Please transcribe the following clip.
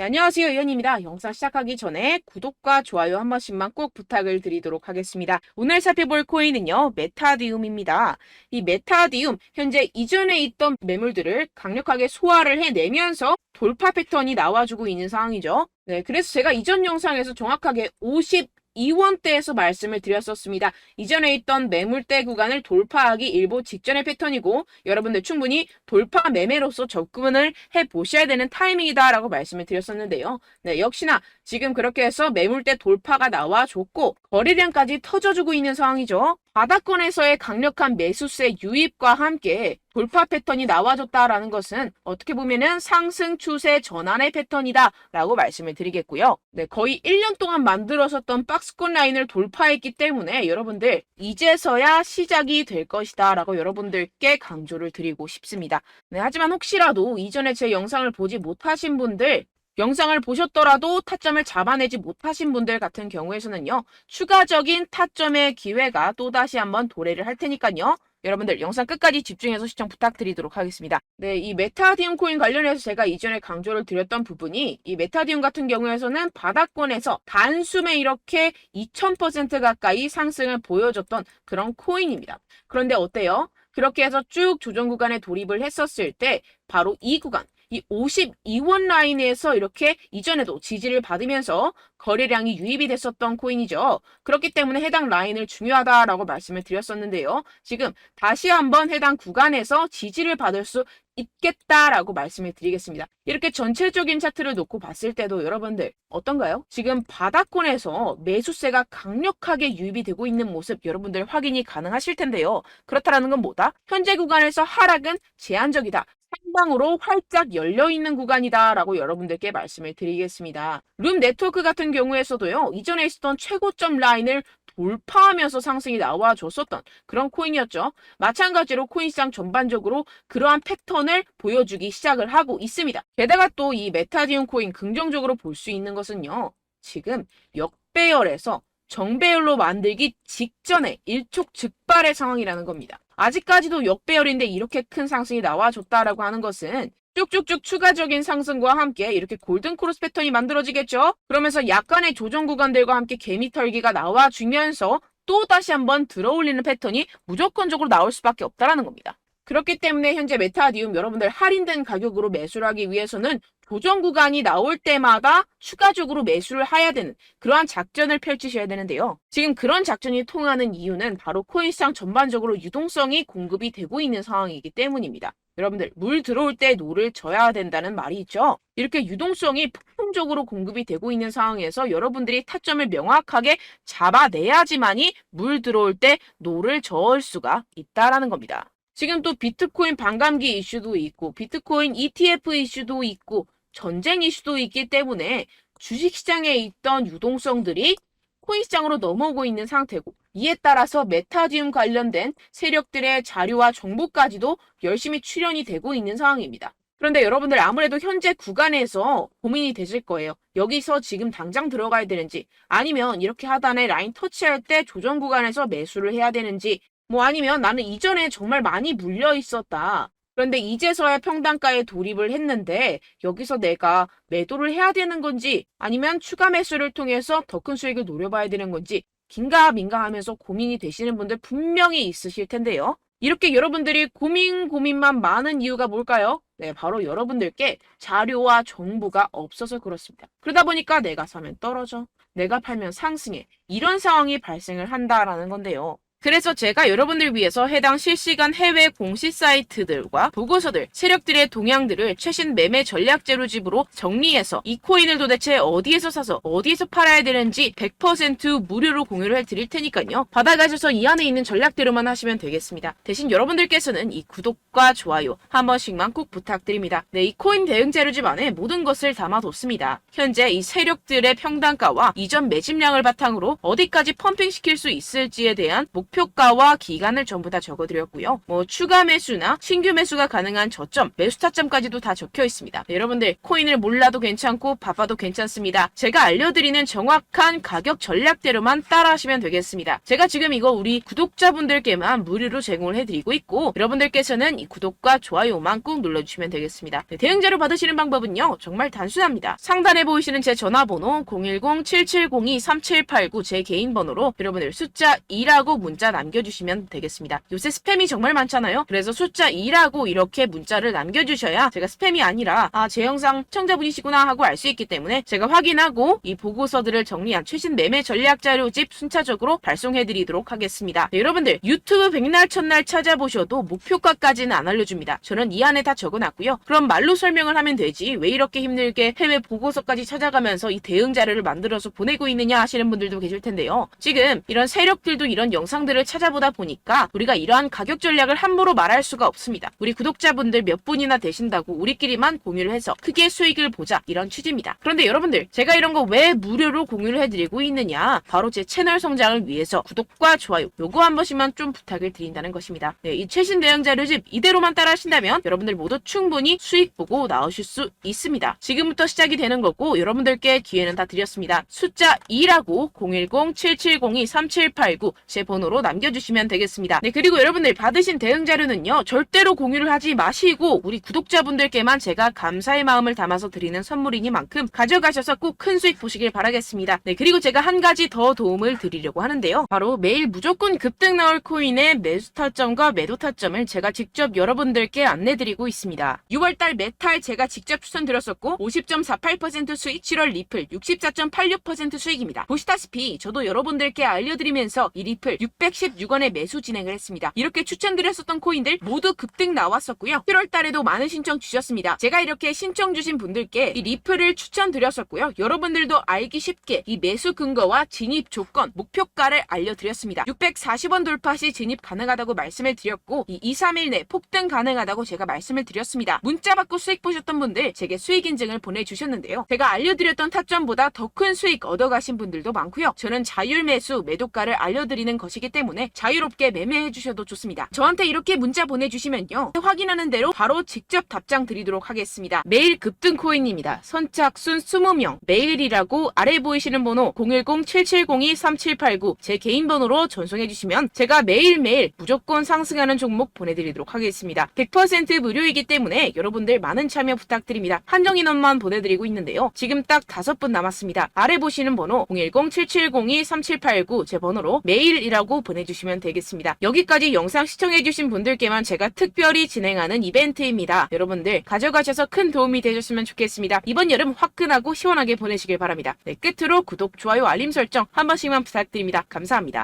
네, 안녕하세요. 의원입니다. 영상 시작하기 전에 구독과 좋아요 한 번씩만 꼭 부탁을 드리도록 하겠습니다. 오늘 살펴볼 코인은요, 메타디움입니다. 이 메타디움, 현재 이전에 있던 매물들을 강력하게 소화를 해내면서 돌파 패턴이 나와주고 있는 상황이죠. 네, 그래서 제가 이전 영상에서 정확하게 50 2원대에서 말씀을 드렸었습니다. 이전에 있던 매물대 구간을 돌파하기 일보 직전의 패턴이고 여러분들 충분히 돌파 매매로서 접근을 해 보셔야 되는 타이밍이다라고 말씀을 드렸었는데요. 네, 역시나 지금 그렇게 해서 매물대 돌파가 나와줬고 거래량까지 터져주고 있는 상황이죠. 바닥권에서의 강력한 매수세 유입과 함께 돌파 패턴이 나와줬다라는 것은 어떻게 보면은 상승 추세 전환의 패턴이다라고 말씀을 드리겠고요. 네, 거의 1년 동안 만들어졌던 박스권 라인을 돌파했기 때문에 여러분들 이제서야 시작이 될 것이다라고 여러분들께 강조를 드리고 싶습니다. 네, 하지만 혹시라도 이전에 제 영상을 보지 못하신 분들 영상을 보셨더라도 타점을 잡아내지 못하신 분들 같은 경우에서는요, 추가적인 타점의 기회가 또다시 한번 도래를 할 테니까요. 여러분들 영상 끝까지 집중해서 시청 부탁드리도록 하겠습니다. 네, 이 메타디움 코인 관련해서 제가 이전에 강조를 드렸던 부분이 이 메타디움 같은 경우에서는 바닥권에서 단숨에 이렇게 2000% 가까이 상승을 보여줬던 그런 코인입니다. 그런데 어때요? 그렇게 해서 쭉 조정 구간에 돌입을 했었을 때 바로 이 구간 이 52원 라인에서 이렇게 이전에도 지지를 받으면서 거래량이 유입이 됐었던 코인이죠. 그렇기 때문에 해당 라인을 중요하다라고 말씀을 드렸었는데요. 지금 다시 한번 해당 구간에서 지지를 받을 수 있겠다라고 말씀을 드리겠습니다. 이렇게 전체적인 차트를 놓고 봤을 때도 여러분들 어떤가요? 지금 바닥권에서 매수세가 강력하게 유입이 되고 있는 모습 여러분들 확인이 가능하실 텐데요. 그렇다라는 건 뭐다? 현재 구간에서 하락은 제한적이다. 상방으로 활짝 열려 있는 구간이다라고 여러분들께 말씀을 드리겠습니다. 룸 네트워크 같은 경우에서도요. 이전에 있었던 최고점 라인을 돌파하면서 상승이 나와줬었던 그런 코인이었죠. 마찬가지로 코인시장 전반적으로 그러한 패턴을 보여주기 시작을 하고 있습니다. 게다가 또 이 메타디움 코인 긍정적으로 볼 수 있는 것은요. 지금 역배열에서 정배열로 만들기 직전에 일촉즉발의 상황이라는 겁니다. 아직까지도 역배열인데 이렇게 큰 상승이 나와줬다라고 하는 것은 쭉쭉쭉 추가적인 상승과 함께 이렇게 골든 크로스 패턴이 만들어지겠죠? 그러면서 약간의 조정 구간들과 함께 개미 털기가 나와주면서 또 다시 한번 들어올리는 패턴이 무조건적으로 나올 수밖에 없다라는 겁니다. 그렇기 때문에 현재 메타디움 여러분들 할인된 가격으로 매수를 하기 위해서는 조정 구간이 나올 때마다 추가적으로 매수를 해야 되는 그러한 작전을 펼치셔야 되는데요. 지금 그런 작전이 통하는 이유는 바로 코인시장 전반적으로 유동성이 공급이 되고 있는 상황이기 때문입니다. 여러분들 물 들어올 때 노를 져야 된다는 말이 있죠. 이렇게 유동성이 폭풍적으로 공급이 되고 있는 상황에서 여러분들이 타점을 명확하게 잡아내야지만이 물 들어올 때 노를 저을 수가 있다라는 겁니다. 지금 또 비트코인 반감기 이슈도 있고 비트코인 ETF 이슈도 있고 전쟁 이슈도 있기 때문에 주식시장에 있던 유동성들이 코인시장으로 넘어오고 있는 상태고 이에 따라서 메타디움 관련된 세력들의 자료와 정보까지도 열심히 출연이 되고 있는 상황입니다. 그런데 여러분들 아무래도 현재 구간에서 고민이 되실 거예요. 여기서 지금 당장 들어가야 되는지 아니면 이렇게 하단에 라인 터치할 때 조정 구간에서 매수를 해야 되는지 뭐 아니면 나는 이전에 정말 많이 물려 있었다. 그런데 이제서야 평단가에 돌입을 했는데 여기서 내가 매도를 해야 되는 건지 아니면 추가 매수를 통해서 더 큰 수익을 노려봐야 되는 건지 긴가 민가 하면서 고민이 되시는 분들 분명히 있으실 텐데요. 이렇게 여러분들이 고민 고민만 많은 이유가 뭘까요? 네, 바로 여러분들께 자료와 정보가 없어서 그렇습니다. 그러다 보니까 내가 사면 떨어져, 내가 팔면 상승해. 이런 상황이 발생을 한다라는 건데요. 그래서 제가 여러분들 위해서 해당 실시간 해외 공시 사이트들과 보고서들, 세력들의 동향들을 최신 매매 전략 재료집으로 정리해서 이 코인을 도대체 어디에서 사서 어디에서 팔아야 되는지 100% 무료로 공유를 해드릴 테니까요. 받아가셔서 이 안에 있는 전략대로만 하시면 되겠습니다. 대신 여러분들께서는 이 구독과 좋아요 한 번씩만 꼭 부탁드립니다. 네, 이 코인 대응 재료집 안에 모든 것을 담아뒀습니다. 현재 이 세력들의 평단가와 이전 매집량을 바탕으로 어디까지 펌핑시킬 수 있을지에 대한 목 목표가와 기간을 전부 다 적어드렸고요. 뭐 추가 매수나 신규 매수가 가능한 저점, 매수 타점까지도 다 적혀 있습니다. 네, 여러분들 코인을 몰라도 괜찮고 바빠도 괜찮습니다. 제가 알려드리는 정확한 가격 전략대로만 따라하시면 되겠습니다. 제가 지금 이거 우리 구독자분들께만 무료로 제공을 해드리고 있고 여러분들께서는 이 구독과 좋아요만 꾹 눌러주시면 되겠습니다. 네, 대응자료 받으시는 방법은요 정말 단순합니다. 상단에 보이시는 제 전화번호 010-7702-3789 제 개인 번호로 여러분들 숫자 2라고 문자 남겨주시면 되겠습니다. 요새 스팸이 정말 많잖아요. 그래서 숫자 2라고 이렇게 문자를 남겨주셔야 제가 스팸이 아니라 아 제 영상 시청자분이시구나 하고 알 수 있기 때문에 제가 확인하고 이 보고서들을 정리한 최신 매매 전략 자료집 순차적으로 발송해드리도록 하겠습니다. 네, 여러분들 유튜브 백날 첫날 찾아보셔도 목표가까지는 안 알려줍니다. 저는 이 안에 다 적어놨고요. 그럼 말로 설명을 하면 되지 왜 이렇게 힘들게 해외 보고서까지 찾아가면서 이 대응 자료를 만들어서 보내고 있느냐 하시는 분들도 계실 텐데요. 지금 이런 세력들도 이런 영상들 을 찾아보다 보니까 우리가 이러한 가격 전략을 함부로 말할 수가 없습니다. 우리 구독자분들 몇 분이나 되신다고 우리끼리만 공유를 해서 크게 수익을 보자 이런 취지입니다. 그런데 여러분들 제가 이런 거 왜 무료로 공유를 해드리고 있느냐 바로 제 채널 성장을 위해서 구독과 좋아요 요거 한 번씩만 좀 부탁을 드린다는 것입니다. 네, 이 최신 대응 자료집 이대로만 따라 하신다면 여러분들 모두 충분히 수익 보고 나오실 수 있습니다. 지금부터 시작이 되는 거고 여러분들께 기회는 다 드렸습니다. 숫자 2라고 010-7702-3789 제 번호로 남겨주시면 되겠습니다. 네, 그리고 여러분들 받으신 대응 자료는요 절대로 공유를 하지 마시고 우리 구독자분들께만 제가 감사의 마음을 담아서 드리는 선물이니만큼 가져가셔서 꼭 큰 수익 보시길 바라겠습니다. 네, 그리고 제가 한 가지 더 도움을 드리려고 하는데요. 바로 매일 무조건 급등 나올 코인의 매수 타점과 매도 타점을 제가 직접 여러분들께 안내드리고 있습니다. 6월달 메탈 제가 직접 추천드렸었고 50.48% 수익, 7월 리플 64.86% 수익입니다. 보시다시피 저도 여러분들께 알려드리면서 이 리플 616원에 매수 진행을 했습니다. 이렇게 추천드렸었던 코인들 모두 급등 나왔었고요. 7월 달에도 많은 신청 주셨습니다. 제가 이렇게 신청 주신 분들께 이 리플을 추천드렸었고요. 여러분들도 알기 쉽게 이 매수 근거와 진입 조건, 목표가를 알려드렸습니다. 640원 돌파 시 진입 가능하다고 말씀을 드렸고 이 2, 3일 내 폭등 가능하다고 제가 말씀을 드렸습니다. 문자 받고 수익 보셨던 분들 제게 수익 인증을 보내주셨는데요. 제가 알려드렸던 타점보다 더 큰 수익 얻어가신 분들도 많고요. 저는 자율 매수, 매도가를 알려드리는 것이기 때문에 자유롭게 매매해 주셔도 좋습니다. 저한테 이렇게 문자 보내주시면요. 확인하는 대로 바로 직접 답장 드리도록 하겠습니다. 매일 급등 코인입니다. 선착순 20명, 매일이라고 아래 보이시는 번호 010-7702-3789 제 개인 번호로 전송해 주시면 제가 매일매일 무조건 상승하는 종목 보내드리도록 하겠습니다. 100% 무료이기 때문에 여러분들 많은 참여 부탁드립니다. 한정 인원만 보내드리고 있는데요. 지금 딱 다섯 분 남았습니다. 아래 보시는 번호 010-7702-3789 제 번호로 메일이라고 보내주시면 되겠습니다. 여기까지 영상 시청해주신 분들께만 제가 특별히 진행하는 이벤트입니다. 여러분들 가져가셔서 큰 도움이 되셨으면 좋겠습니다. 이번 여름 화끈하고 시원하게 보내시길 바랍니다. 네, 끝으로 구독, 좋아요, 알림 설정 한 번씩만 부탁드립니다. 감사합니다.